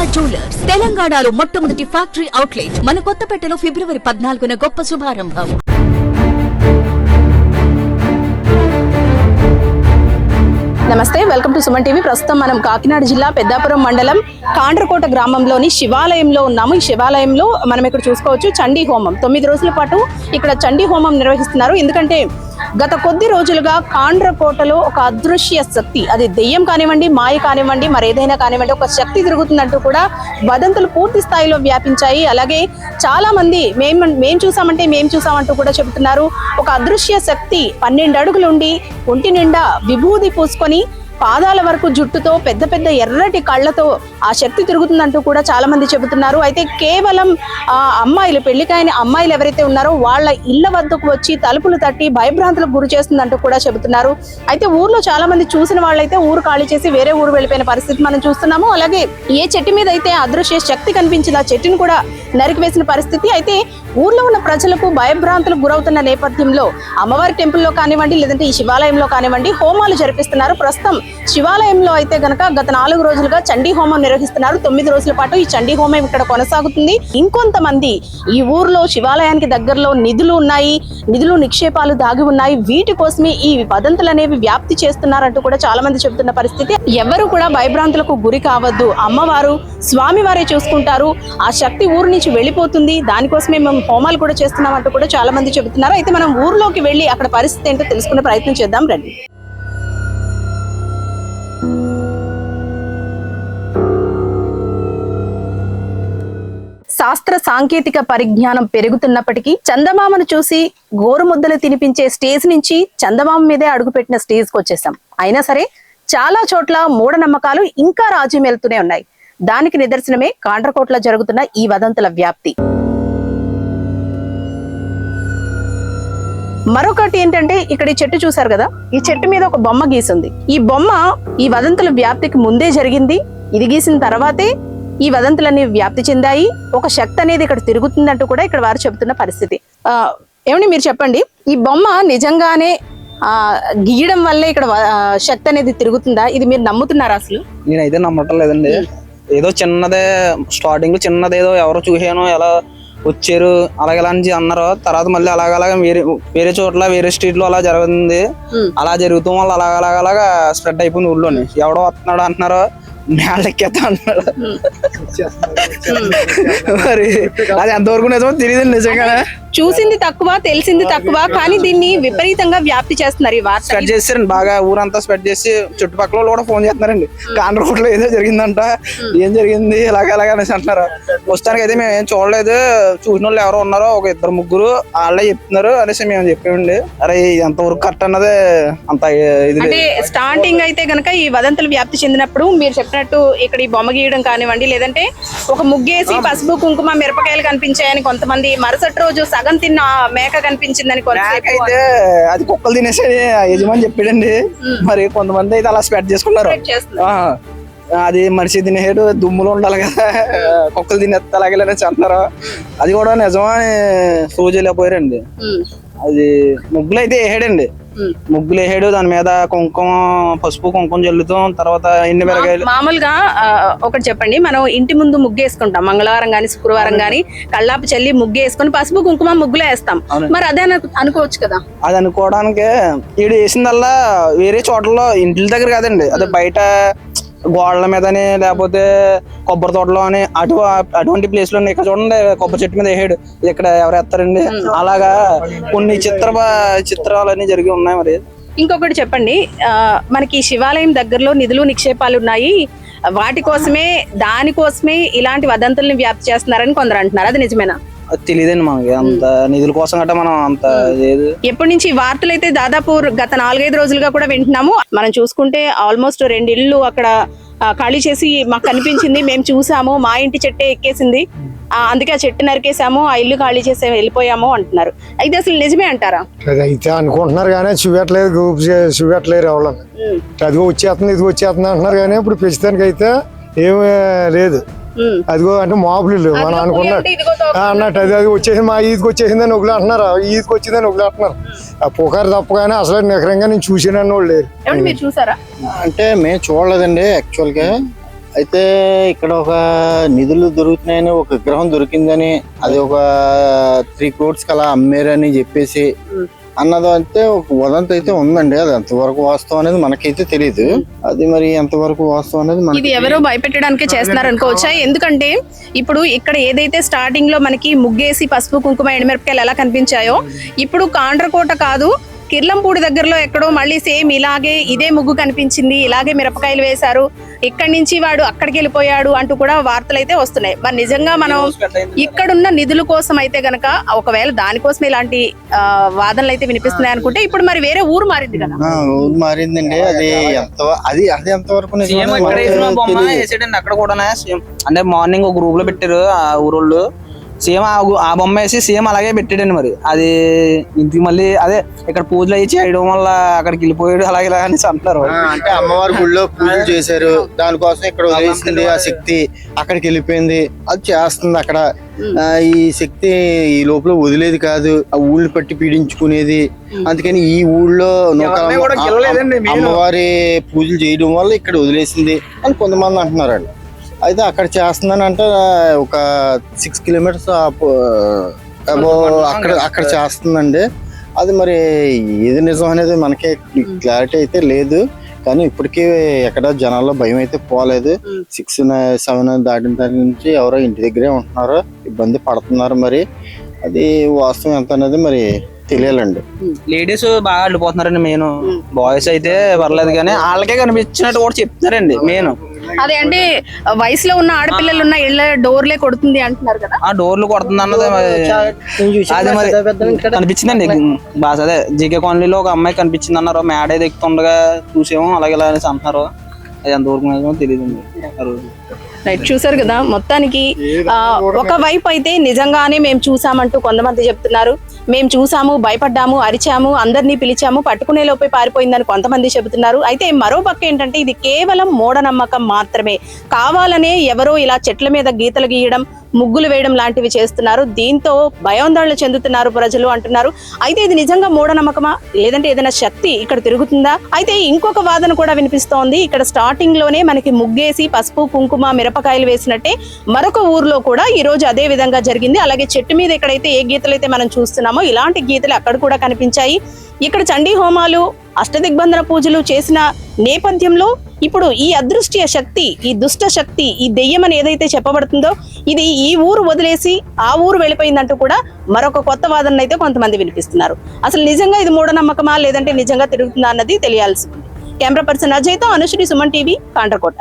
Durga jewellers తెలంగాణలో మొట్టమొదటి factory outlet మన కొత్తపేటలో ఫిబ్రవరి పద్నాలుగున గొప్ప శుభారంభం. నమస్తే వెల్కమ్ టు సుమన్ టీవీ. ప్రస్తుతం మనం కాకినాడ జిల్లా పెద్దాపురం మండలం కాండ్రకోట గ్రామంలోని శివాలయంలో ఉన్నాము. ఈ శివాలయంలో మనం ఇక్కడ చూసుకోవచ్చు చండీ హోమం. తొమ్మిది రోజుల పాటు ఇక్కడ చండీ హోమం నిర్వహిస్తున్నారు. ఎందుకంటే గత కొద్ది రోజులుగా కాండ్రకోటలో ఒక అదృశ్య శక్తి అది దెయ్యం కానివ్వండి మాయ కానివ్వండి మరేదైనా కానివ్వండి ఒక శక్తి తిరుగుతున్నట్టు కూడా వదంతులు పూర్తి స్థాయిలో వ్యాపించాయి. అలాగే చాలా మంది మేము మేం చూసామంటే మేం చూసామంటూ కూడా చెబుతున్నారు. ఒక అదృశ్య శక్తి పన్నెండు అడుగులుండి ఒంటి నిండా విభూది పూసుకొని పాదాల వరకు జుట్టుతో పెద్ద పెద్ద ఎర్రటి కళ్ళతో ఆ శక్తి తిరుగుతుందంటూ కూడా చాలా మంది చెబుతున్నారు. అయితే కేవలం ఆ అమ్మాయిలు పెళ్ళికాయని అమ్మాయిలు ఎవరైతే ఉన్నారో వాళ్ళ ఇళ్ళ వద్దకు వచ్చి తలుపులు తట్టి భయభ్రాంతులకు గురి చేస్తుందంటూ కూడా చెబుతున్నారు. అయితే ఊర్లో చాలా మంది చూసిన వాళ్ళైతే ఊరు ఖాళీ చేసి వేరే ఊరు వెళ్ళిపోయిన పరిస్థితి మనం చూస్తున్నాము. అలాగే ఏ చెట్టు మీద అయితే అదృశ్య శక్తి కనిపించింది ఆ చెట్టును కూడా నరికివేసిన పరిస్థితి. అయితే ఊర్లో ఉన్న ప్రజలకు భయభ్రాంతులకు గురవుతున్న నేపథ్యంలో అమ్మవారి టెంపుల్లో కానివ్వండి లేదంటే ఈ శివాలయంలో కానివ్వండి హోమాలు జరిపిస్తున్నారు. ప్రస్తుతం శివాలయంలో అయితే గనక గత నాలుగు రోజులుగా చండీ హోమం నిర్వహిస్తున్నారు. తొమ్మిది రోజుల పాటు ఈ చండీ హోమం ఇక్కడ కొనసాగుతుంది. ఇంకొంతమంది ఈ ఊర్లో శివాలయానికి దగ్గరలో నిధులు ఉన్నాయి. నిధులు నిక్షేపాలు దాగి ఉన్నాయి. వీటి కోసమే ఈ వదంతులు అనేవి వ్యాప్తి చేస్తున్నారంటూ కూడా చాలా మంది చెబుతున్న పరిస్థితి. ఎవరు కూడా భయభ్రాంతులకు గురి కావద్దు. అమ్మవారు స్వామివారే చూసుకుంటారు. ఆ శక్తి ఊరు నుంచి వెళ్ళిపోతుంది. దానికోసమే మేము హోమాలు కూడా చేస్తున్నామంటూ కూడా చాలా మంది చెబుతున్నారు. అయితే మనం ఊర్లోకి వెళ్ళి అక్కడ పరిస్థితి ఏంటో తెలుసుకునే ప్రయత్నం చేద్దాం రండి. శాస్త్ర సాంకేతిక పరిజ్ఞానం పెరుగుతున్నప్పటికీ చందమామను చూసి గోరుముద్దలు తినిపించే స్టేజ్ నుంచి చందమామ మీదే అడుగుపెట్టిన స్టేజ్కి వచ్చేసాం. అయినా సరే చాలా చోట్ల మూఢనమ్మకాలు ఇంకా రాజ్యమేలుతూనే ఉన్నాయి. దానికి నిదర్శనమే కాండ్రకోట్లో జరుగుతున్న ఈ వదంతుల వ్యాప్తి. మరొకటి ఏంటంటే ఇక్కడ ఈ చెట్టు చూసారు కదా? ఈ చెట్టు మీద ఒక బొమ్మ గీసింది. ఈ బొమ్మ ఈ వదంతుల వ్యాప్తికి ముందే జరిగింది. ఇది గీసిన తర్వాతే ఈ వదంతులన్నీ వ్యాప్తి చెందాయి. ఒక శక్తి అనేది ఇక్కడ తిరుగుతుందంటూ కూడా ఇక్కడ వారు చెబుతున్న పరిస్థితి. ఆ, ఏమండి మీరు చెప్పండి? ఈ బొమ్మ నిజంగానే ఆ గీయడం వల్లే ఇక్కడ శక్తి అనేది తిరుగుతుందా? ఇది మీరు నమ్ముతున్నారా అసలు? నేనైతే నమ్మటం లేదండి. ఏదో చిన్నదే స్టార్టింగ్లో చిన్నది ఏదో ఎవరో చూసాను ఎలా వచ్చారు అలాగే అని అన్నారు. తర్వాత మళ్ళీ అలాగ అలాగా వేరే వేరే చోట్ల వేరే స్ట్రీట్లో అలా జరుగుతుంది. అలా జరుగుతాం వల్ల అలాగ అలాగ అలాగా స్ప్రెడ్ అయిపోయింది ఊళ్ళోని. ఎవడో వస్తున్నాడు అంటున్నారు నేలెక్కేస్తా అంటున్నాడు మరి అది ఎంతవరకు నిజమో తెలియదు నిజంగానే. చూసింది తక్కువ తెలిసింది తక్కువ కానీ దీన్ని విపరీతంగా వ్యాప్తి చేస్తున్నారు ఈ వార్త. స్ప్రెడ్ చేస్తారండి బాగా ఊరంతా స్ప్రెడ్ చేసి చుట్టుపక్కల కూడా ఫోన్ చేస్తున్నారండి. కాండ్రకోట్లో ఏదో జరిగిందంట ఏం జరిగింది ఇలాగ ఇలాగ అనేసి అంటున్నారు. ప్రస్తుతానికి అయితే మేము ఏం చూడలేదు చూసిన వాళ్ళు ఎవరో ఉన్నారో ఒక ఇద్దరు ముగ్గురు వాళ్ళే చెప్తున్నారు అనేసి మేము చెప్పామండి. అరే ఇది ఎంతవరకు కరెక్ట్ అన్నదే అంత ఇది. అంటే స్టార్టింగ్ అయితే గనక ఈ వదంతులు వ్యాప్తి చెందినప్పుడు మీరు చెప్పినట్టు ఇక్కడ ఈ బొమ్మ గీయడం కానివ్వండి లేదంటే ఒక ముగ్గేసి పసుపు కుంకుమ మిరపకాయలు కనిపించాయని కొంతమంది మరుసటి రోజు సగం తిన్న మేక కనిపించిందని అయితే అది కుక్కలు తినేసి యజమాని చెప్పాడండి. మరి కొంతమంది అయితే అలా స్ప్రెడ్ చేసుకున్నారు. అది మనిషి తినేడు దుమ్ములు ఉండాలి కదా. కుక్కలు తినేస్తే అలాగే అంటున్నారు అది కూడా నిజమా అని అది ముగ్గులు అయితే వేసాడండి. ఉమ్. ముగ్గులు వేసాడు దాని మీద కుంకుమ పసుపు కుంకుమ జల్లుతాం తర్వాత ఎన్ని మిరగాయలు మామూలుగా ఒకటి చెప్పండి. మనం ఇంటి ముందు ముగ్గు వేసుకుంటాం మంగళవారం గాని శుక్రవారం గాని కళ్ళాపు చల్లి ముగ్గు వేసుకొని పసుపు కుంకుమ ముగ్గులో వేస్తాం. మరి అదే అను- అనుకోవచ్చు కదా. అది అనుకోవడానికి ఈడు వేసిందల్లా వేరే చోట్ల ఇంటి దగ్గర కాదండి. అది బయట గోడల మీదని లేకపోతే కొబ్బరి తోటలో అని అటు అటువంటి ప్లేస్లో ఇక్కడ చూడండి కొబ్బరి చెట్టు మీద వేసాడు ఇక్కడ ఎవరు ఎత్తారండి? అలాగా కొన్ని చిత్ర చిత్రాలు అన్ని జరిగి ఉన్నాయి మరి. ఇంకొకటి చెప్పండి. మనకి శివాలయం దగ్గరలో నిధులు నిక్షేపాలు ఉన్నాయి. వాటి కోసమే దానికోసమే ఇలాంటి వదంతుల్ని వ్యాప్తి చేస్తున్నారని కొందరు అంటున్నారు. అది నిజమేనా? తెలియదండి మనకి అంత నిధుల కోసం గట్రా మనం అంత లేదు. ఎప్పటి నుంచి ఈ వార్తలు అయితే దాదాపు గత నాలుగైదు రోజులుగా కూడా వింటున్నాము. మనం చూసుకుంటే ఆల్మోస్ట్ రెండు ఇళ్ళు అక్కడ ఖాళీ చేసి మాకు కనిపించింది. మేము చూసాము మా ఇంటి చెట్టే ఎక్కేసింది. ఆ, అందుకే ఆ చెట్టు నరికేసాము ఆ ఇల్లు ఖాళీ చేసి వెళ్ళిపోయాము అంటున్నారు. అయితే అసలు నిజమే అంటారా? అది అయితే అనుకుంటున్నారు కానీ చూపెట్టలేదు గ్రూప్ చే- చూపెట్టలేరు ఎవరు. అదిగో వచ్చేస్తుంది ఇది వచ్చేస్తుంది అంటున్నారు కానీ ఇప్పుడు ప్రస్తుతానికి అయితే ఏమీ లేదు. అదిగో అంటే మాపులు మనం ఆ, అన్నట్టు అది అది వచ్చేసింది మా ఈదికి వచ్చేసిందని ఒకళ్ళు అంటున్నారు ఈదికి వచ్చిందని ఒకళ్ళు అంటున్నారు ఆ పుకారు తప్ప కానీ అసలు నిఖరంగా నేను చూసినని వాళ్ళు లేరు. ఏమండి మీరు చూసారా? అంటే మేము చూడలేదండి యాక్చువల్గా అయితే ఇక్కడ ఒక నిధులు దొరుకుతున్నాయని ఒక విగ్రహం దొరికిందని అది ఒక త్రీ క్రోడ్స్ కలా అమ్మారని చెప్పేసి అన్నది అయితే ఒక వదంతి అయితే ఉందండి. అది ఎంతవరకు వాస్తవం అనేది మనకైతే తెలియదు అది మరి ఎంతవరకు వాస్తవం అనేది ఇది మనకి ఎవరో భయపెట్టడానికే చేస్తున్నారు అనుకోవచ్చా? ఎందుకంటే ఇప్పుడు ఇక్కడ ఏదైతే స్టార్టింగ్లో మనకి ముగ్గేసి పసుపు కుంకుమ ఎండుమిరపకాయలు ఎలా కనిపించాయో ఇప్పుడు కాండ్రకోట కాదు కిర్లంపూడి దగ్గరలో ఎక్కడో మళ్ళీ సేమ్ ఇలాగే ఇదే ముగ్గు కనిపించింది ఇలాగే మిరపకాయలు వేశారు. ఇక్కడి నుంచి వాడు అక్కడికి వెళ్ళిపోయాడు అంటూ కూడా వార్తలు అయితే వస్తున్నాయి. మరి నిజంగా మనం ఇక్కడున్న నిధుల కోసం అయితే గనక ఒకవేళ దానికోసం ఇలాంటి ఆ, వాదనలు అయితే వినిపిస్తున్నాయి అనుకుంటే ఇప్పుడు మరి వేరే ఊరు మారింది కదా. ఊరు మారిందండి. అది ఎంత అది అది ఎంతవరకు అక్కడ కూడా అంటే మార్నింగ్ ఒక గ్రూప్లో పెట్టారు ఆ ఊరోళ్ళు. సీఎం ఆ బొమ్మ వేసి సీఎం అలాగే పెట్టాడండి మరి. అది ఇంటికి మళ్ళీ అదే ఇక్కడ పూజలు అయ్యి చేయడం వల్ల అక్కడికి వెళ్ళిపోయాడు అలాగే ఇలా అనేసి అంటున్నారు అంటే అమ్మవారి గుళ్ళో పూజలు చేశారు. దానికోసం ఇక్కడ వదిలేసింది ఆ శక్తి అక్కడికి వెళ్ళిపోయింది. అది చేస్తుంది అక్కడ. ఆ, ఈ శక్తి ఈ లోపల వదిలేది కాదు. ఆ ఊళ్ళు పట్టి పీడించుకునేది. అందుకని ఈ ఊళ్ళో. అమ్మవారి పూజలు చేయడం వల్ల ఇక్కడ వదిలేసింది అని కొంతమంది అంటున్నారండి. అయితే అక్కడ చేస్తుందని అంటే ఒక సిక్స్ కిలోమీటర్స్ అక్కడ అక్కడ చేస్తుందండి. అది మరి ఏది నిజం అనేది మనకి క్లారిటీ అయితే లేదు. కానీ ఇప్పటికీ ఎక్కడ జనాల్లో భయం అయితే పోలేదు. సిక్స్ సెవెన్ దాటిన దాని నుంచి ఎవరో ఇంటి దగ్గరే ఉంటున్నారు. ఇబ్బంది పడుతున్నారు మరి. అది వాస్తవం ఎంత అనేది మరి తెలియాలండి. లేడీస్ బాగా అడ్డుపోతున్నారండి మెయిన్. బాయ్స్ అయితే పర్లేదు కానీ వాళ్ళకే కనిపించినట్టు కూడా చెప్తున్నారండి మెయిన్. అదే అంటే వయసులో ఉన్న ఆడపిల్లలు ఉన్న ఇళ్ళ డోర్లే కొడుతుంది అంటున్నారు కదా? ఆ డోర్లు కొడుతుంది అన్నది అది మరి కనిపించిందండి బాగా అదే జీకే కాలనీలో ఒక అమ్మాయి కనిపించింది అన్నారు. మేడ ఏదో ఎక్కుతుండగా చూసాము అలాగే ఇలా అనేసి అంటున్నారు. అది ఎంతవరకు నిజమో తెలియదండి ఆ రోజు. రైట్ చూసారు కదా మొత్తానికి ఆ, ఒక వైపు అయితే నిజంగానే మేము చూసామంటూ కొంతమంది చెప్తున్నారు. మేము చూసాము భయపడ్డాము అరిచాము అందరినీ పిలిచాము పట్టుకునే లోపే పారిపోయిందని కొంతమంది చెబుతున్నారు. అయితే మరో పక్క ఏంటంటే ఇది కేవలం మూఢనమ్మకం మాత్రమే. కావాలనే ఎవరో ఇలా చెట్ల మీద గీతలు గీయడం ముగ్గులు వేయడం లాంటివి చేస్తున్నారు. దీంతో భయాందోళన చెందుతున్నారు ప్రజలు అంటున్నారు. అయితే ఇది నిజంగా మూఢనమ్మకమా? లేదంటే ఏదైనా శక్తి ఇక్కడ తిరుగుతుందా? అయితే ఇంకొక వాదన కూడా వినిపిస్తోంది. ఇక్కడ స్టార్టింగ్లోనే మనకి ముగ్గేసి పసుపు కుంకుమ మిరపకాయలు వేసినట్టే మరొక ఊర్లో కూడా ఈ రోజు అదే విధంగా జరిగింది. అలాగే చెట్టు మీద ఎక్కడైతే ఏ గీతలు అయితే మనం చూస్తున్నామో ఇలాంటి గీతలు అక్కడ కూడా కనిపించాయి. ఇక్కడ చండీ హోమాలు అష్టదిగ్బంధన పూజలు చేసిన నేపథ్యంలో ఇప్పుడు ఈ అదృష్ట్య శక్తి ఈ దుష్ట శక్తి ఈ దెయ్యం అని ఏదైతే చెప్పబడుతుందో ఇది ఈ ఊరు వదిలేసి ఆ ఊరు వెళ్ళిపోయిందంటూ కూడా మరొక కొత్త వాదన అయితే కొంతమంది వినిపిస్తున్నారు. అసలు నిజంగా ఇది మూఢనమ్మకమా లేదంటే నిజంగా తిరుగుతుందా అన్నది తెలియాల్సి ఉంది. కెమెరా పర్సన్ అజయ్తో అనుశ్రీ సుమన్ టీవీ కాండ్రకోట.